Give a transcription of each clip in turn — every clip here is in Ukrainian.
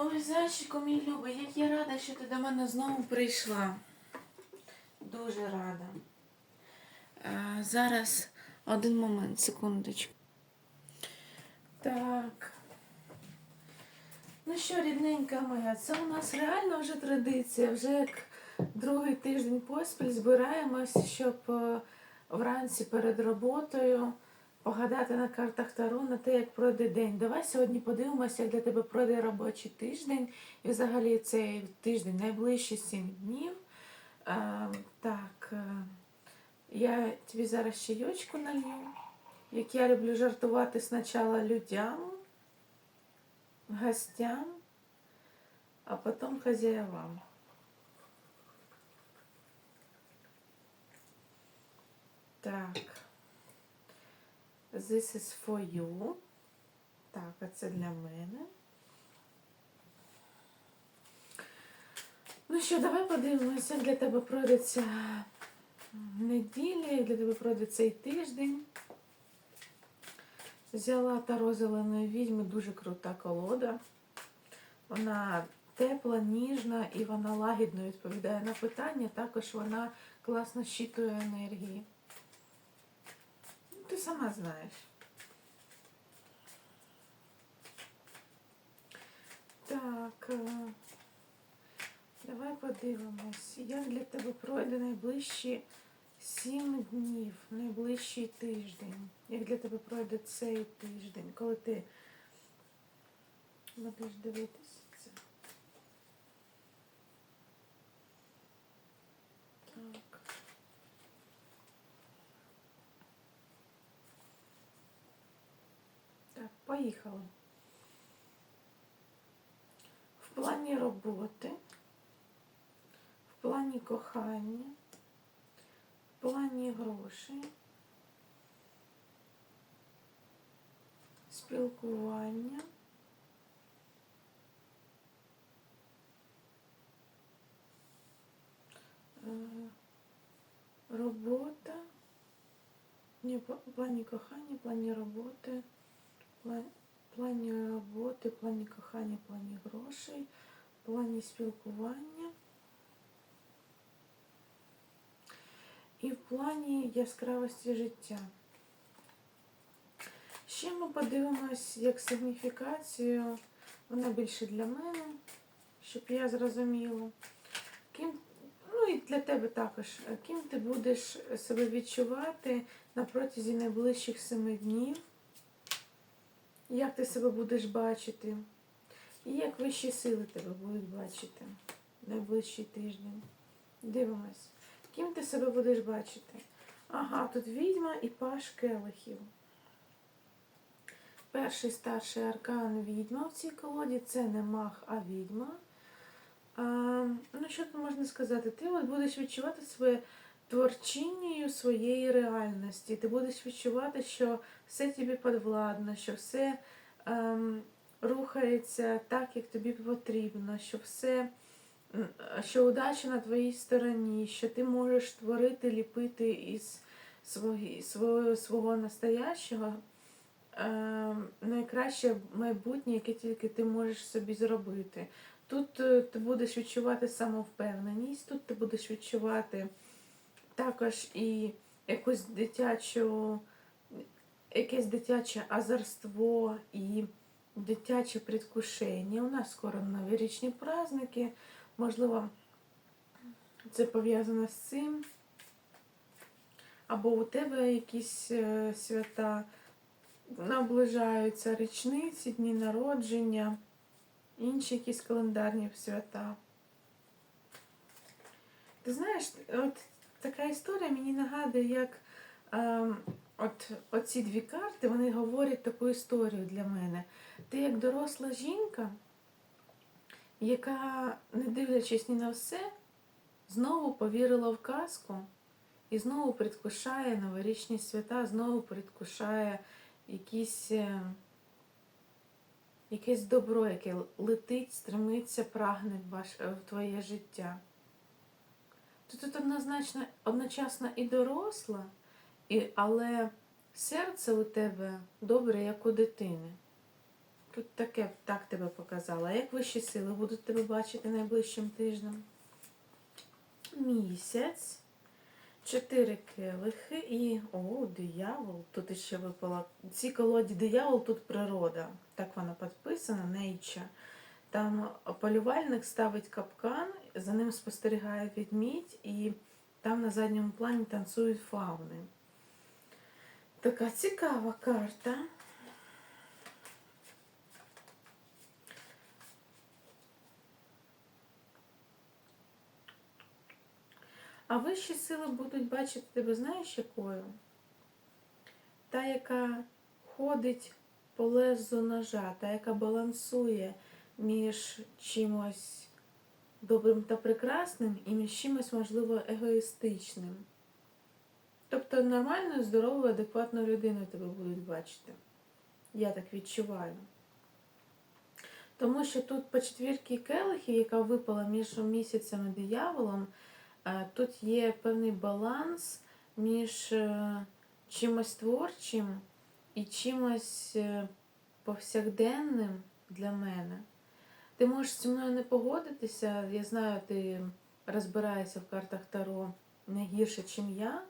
Ой, зайчику, мій любий, як я рада, що ти до мене знову прийшла. Дуже рада. А, зараз один момент, секундочку. Так. Ну що, рідненька моя, це у нас реально вже традиція. Вже як другий тиждень поспіль збираємось, щоб е, вранці перед роботою погадати на картах Таро на те, як пройде день. Давай сьогодні подивимося, як для тебе пройде робочий тиждень. І взагалі цей тиждень найближчі сім днів. Е, так, е, я тобі зараз чайочку налью. Як я люблю жартувати спочатку людям, гостям, а потім хазяєвам. Так. This is for you. Так, а це для мене. Ну що, давай подивимося, для тебе пройде ця неділя, як для тебе пройде цей тиждень. Взяла Таро зеленої відьми, дуже крута колода. Вона тепла, ніжна і вона лагідно відповідає на питання. Також вона класно щитує енергії. Ти сама знаєш. Так, е, давай подивимось, як для тебе пройде найближчі сім днів, найближчий тиждень. Як для тебе пройде цей тиждень, коли ти будеш дивитися це. Так. Так, поїхали. В плані роботи, в плані кохання, в плані грошей, спілкування. е, Робота, ні, в плані кохання, в плані роботи, плані роботи, плані кохання, плані грошей, плані спілкування і в плані яскравості життя. Ще ми подивимось як сигніфікацію, вона більше для мене, щоб я зрозуміла. Ким, ну і для тебе також, ким ти будеш себе відчувати на протязі найближчих семи днів, як ти себе будеш бачити, і як вищі сили тебе будуть бачити найближчий тиждень. Дивимось. Ким ти себе будеш бачити? Ага, тут відьма і паш келихів. Перший старший аркан відьма в цій колоді це не маг, а відьма. А, ну, що тут можна сказати? Ти от будеш відчувати своє творчинню своєї реальності. Ти будеш відчувати, що все тобі підвладно, що все ем, рухається так, як тобі потрібно, що все, що удача на твоїй стороні, що ти можеш творити, ліпити із свого, свого, свого настоящого е, найкраще майбутнє, яке тільки ти можеш собі зробити. Тут е, ти будеш відчувати самовпевненість, тут ти будеш відчувати також і якусь дитячу, якесь дитяче азарство і дитяче предвкушення. У нас скоро новорічні праздники, можливо, це пов'язано з цим. Або у тебе якісь е, свята наближаються річниці, дні народження, інші якісь календарні свята. Ти знаєш, от така історія мені нагадує, як ем, от оці дві карти вони говорять таку історію для мене. Ти як доросла жінка, яка, не дивлячись ні на все, знову повірила в казку і знову предвкушає новорічні свята, знову предвкушає якісь, е, якесь добро, яке летить, стремиться, прагне в, ваш, в твоє життя. То тут однозначно, одночасно і доросла, і, але серце у тебе добре, як у дитини. Тут таке так тебе показала. Як вищі сили будуть тебе бачити найближчим тижнем? Місяць. Чотири келихи і. О, диявол. Тут іще випала. В цій колоді диявол, тут природа. Так вона підписана, нейча. Там полювальник ставить капкан, за ним спостерігає відмідь, і там на задньому плані танцюють фауни. Така цікава карта. А вищі сили будуть бачити тебе, знаєш якою? Та, яка ходить по лезу ножа, та, яка балансує між чимось добрим та прекрасним і між чимось, можливо, егоїстичним. Тобто нормальною, здоровою, адекватною людиною тебе будуть бачити. Я так відчуваю. Тому що тут по четвірки келихів, яка випала між місяцем і дияволом, е, тут є певний баланс між е, чимось творчим і чимось е, повсякденним для мене. Ти можеш зі мною не погодитися. Я знаю, ти розбираєшся в картах Таро не гірше, ніж я.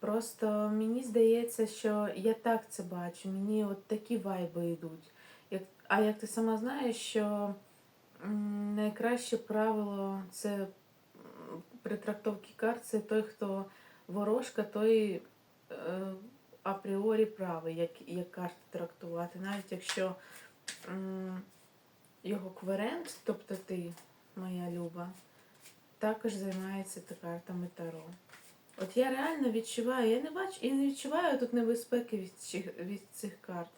Просто мені здається, що я так це бачу. Мені от такі вайби йдуть. А як ти сама знаєш, що найкраще правило це при трактовці карт це той, хто ворожка, той е, апріорі правий, як, як карти трактувати. Навіть якщо його кверент, тобто ти, моя люба, також займається та картами Таро. От я реально відчуваю, я не бачу і не відчуваю тут небезпеки від, ці- від цих карт.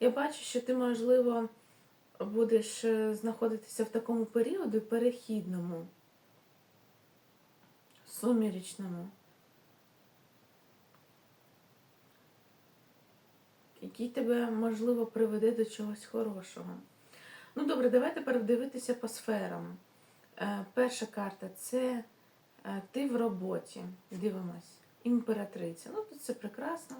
Я бачу, що ти, можливо, будеш е, знаходитися в такому періоді перехідному, сумірічному, який тебе, можливо, приведе до чогось хорошого. Ну добре, давай тепер дивитися по сферам. Е, перша карта це е, ти в роботі. Дивимось. Імператриця. Ну, тут це прекрасно.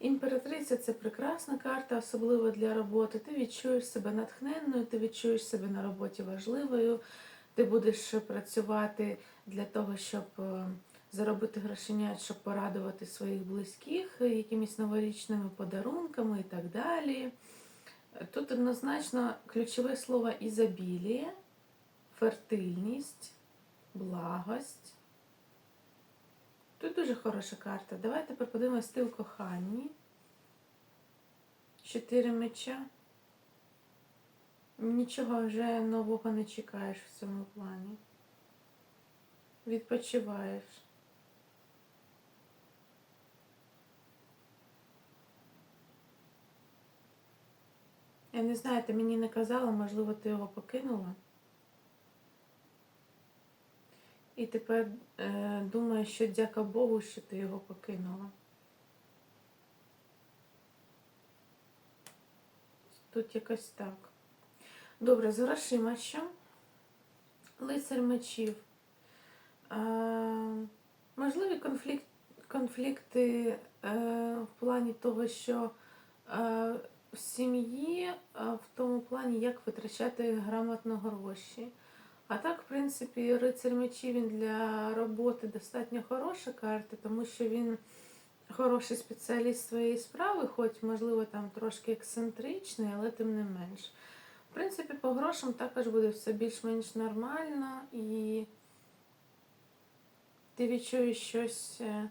Імператриця це прекрасна карта, особливо для роботи. Ти відчуєш себе натхненною, ти відчуєш себе на роботі важливою. Ти будеш працювати для того, щоб е, заробити грошенят, щоб порадувати своїх близьких якимись новорічними подарунками і так далі. Тут однозначно ключове слово ізобіліє, фертильність, благость. Тут дуже хороша карта. Давай тепер подивимось ти в коханні. Чотири меча. Нічого вже нового не чекаєш в цьому плані. Відпочиваєш. Я не знаю, ти мені не казала, можливо, ти його покинула. І тепер е, думаю, що дяка Богу, що ти його покинула. Тут якось так. Добре, з грошима що? Лицар мечів. Е, можливі конфлікт, конфлікти е, в плані того, що е, в сім'ї, в тому плані, як витрачати грамотно гроші. А так, в принципі, рицар мечів він для роботи достатньо хороша карта, тому що він хороший спеціаліст своєї справи, хоч, можливо, там трошки ексцентричний, але тим не менш. В принципі, по грошам також буде все більш-менш нормально і ти відчуєш щось, е,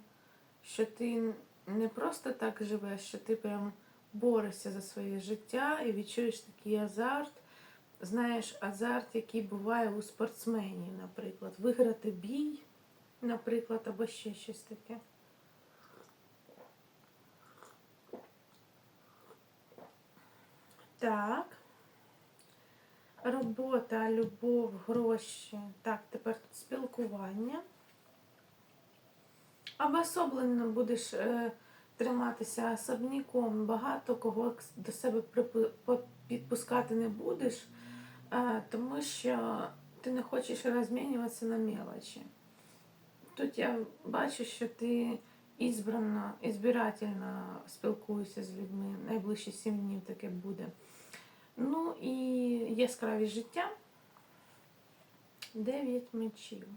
що ти не просто так живеш, що ти прям борешся за своє життя і відчуєш такий азарт. Знаєш, азарт, який буває у спортсменів, наприклад, виграти бій, наприклад, або ще щось таке. Так. Робота, любов, гроші. Так, тепер тут спілкування. Обособлено будеш е, триматися особняком, багато кого до себе підпускати не будеш, е, тому що ти не хочеш розмінюватися на мелочі. Тут я бачу, що ти ізбрано, і збирательно спілкуюся з людьми. Найближчі сім днів таке буде. Ну і яскраві життя. Дев'ять мечів.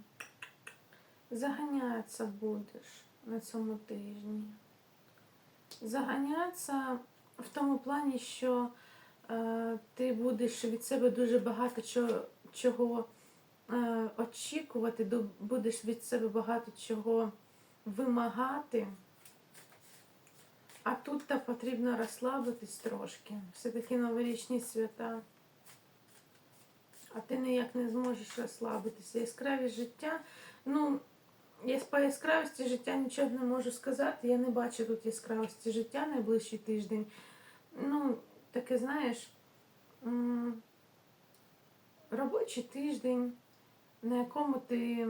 Заганятися будеш на цьому тижні. Заганятися в тому плані, що е, ти будеш від себе дуже багато чого, чого е, очікувати, будеш від себе багато чого вимагати. А тут та потрібно розслабитись трошки. Все-таки новорічні свята. А ти ніяк не зможеш розслабитися. Яскраві життя. Ну, я по яскравості життя нічого не можу сказати. Я не бачу тут яскравості життя найближчий тиждень. Ну, таке, знаєш, робочий тиждень, на якому ти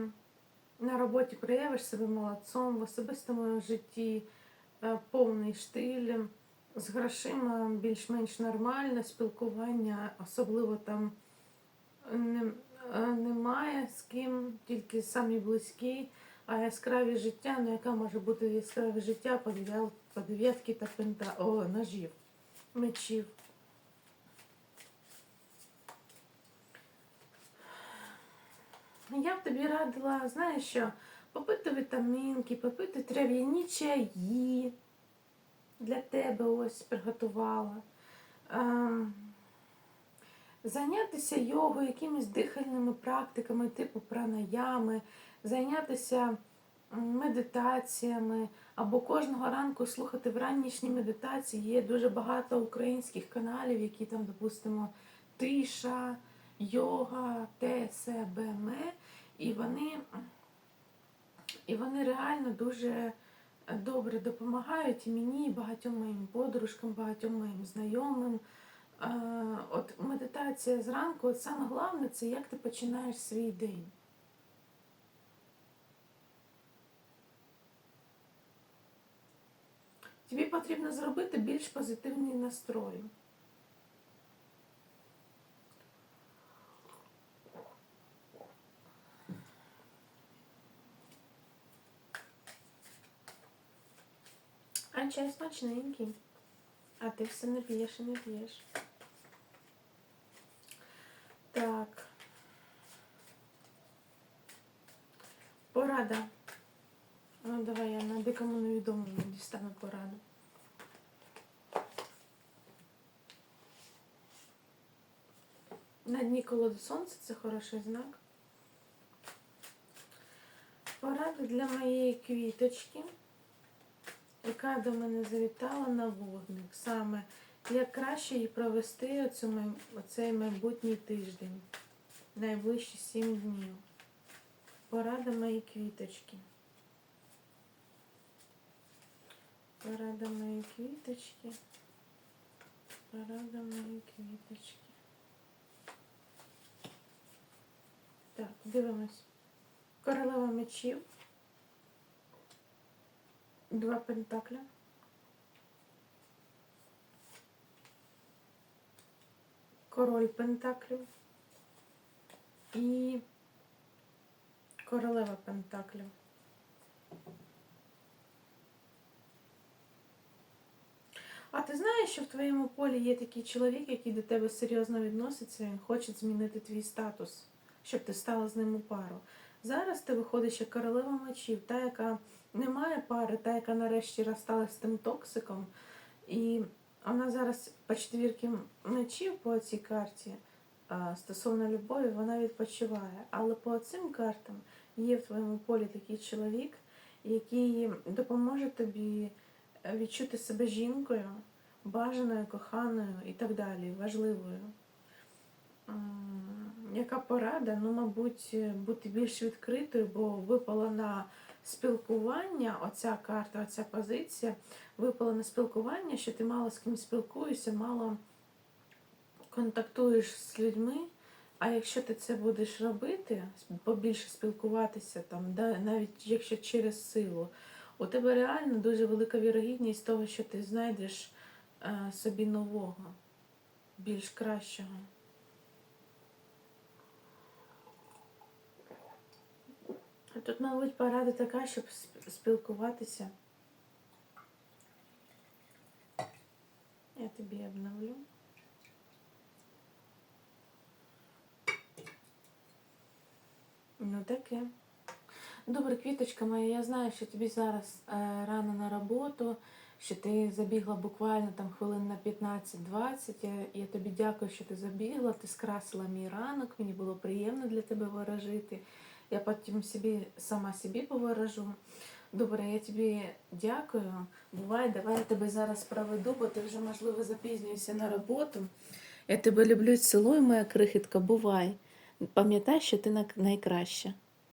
на роботі проявиш себе молодцом, в особистому житті е, повний штиль, з грошима більш-менш нормально, спілкування, особливо там е, немає з ким, тільки самі близькі, а яскраві життя, ну яка може бути яскраве життя по дев'ятки та пента, о, ножів, мечів. Я б тобі радила, знаєш що, попити вітамінки, попити трав'яні чаї. Для тебе ось приготувала. Ем, зайнятися йогою, якимись дихальними практиками, типу пранаями, зайнятися медитаціями, або кожного ранку слухати вранішні медитації. Є дуже багато українських каналів, які там, допустимо, тиша, йога, ТСБМ, і вони, і вони реально дуже добре допомагають і мені, і багатьом моїм подружкам, багатьом моїм знайомим. Е, От медитація зранку, от саме головне це як ти починаєш свій день. Тобі потрібно зробити більш позитивний настрою. А чай смачненький. А ти все не п'єш і не п'єш. Так. Порада. Ну, давай я на дикому невідомому дістану пораду. На дні колоди сонця це хороший знак. Порада для моєї квіточки, яка до мене завітала на вогник. Саме як краще її провести оцю, оцей майбутній тиждень, найближчі сім днів. Порада моєї квіточки. Порада моєї квіточки. Порада моєї квіточки. Так, дивимось. Королева мечів. Два пентакля. Король пентаклів. І королева пентаклів. А ти знаєш, що в твоєму полі є такий чоловік, який до тебе серйозно відноситься, він хоче змінити твій статус, щоб ти стала з ним у пару. Зараз ти виходиш як королева мечів, та, яка не має пари, та, яка нарешті розсталась з тим токсиком. І вона зараз по четвірки мечів по цій карті стосовно любові, вона відпочиває. Але по цим картам є в твоєму полі такий чоловік, який допоможе тобі відчути себе жінкою, бажаною, коханою і так далі, важливою. Яка порада? Ну, мабуть, бути більш відкритою, бо випала на спілкування, оця карта, оця позиція, випала на спілкування, що ти мало з ким спілкуєшся, мало контактуєш з людьми. А якщо ти це будеш робити, побільше спілкуватися, там, навіть якщо через силу, у тебе реально дуже велика вірогідність того, що ти знайдеш е, собі нового, більш кращого. Тут, мабуть, порада така, щоб спілкуватися. Я тобі обновлю. Ну таке. Добре, квіточка моя, я знаю, що тобі зараз е, рано на роботу, що ти забігла буквально там хвилин на 15-20. Я, я тобі дякую, що ти забігла, ти скрасила мій ранок, мені було приємно для тебе ворожити. Я потім собі сама собі поворожу. Добре, я тобі дякую. Бувай, давай я тебе зараз проведу, бо ти вже, можливо, запізнюєшся на роботу. Я тебе люблю, цілую, моя крихітка, бувай. Пам'ятай, що ти най- найкраща.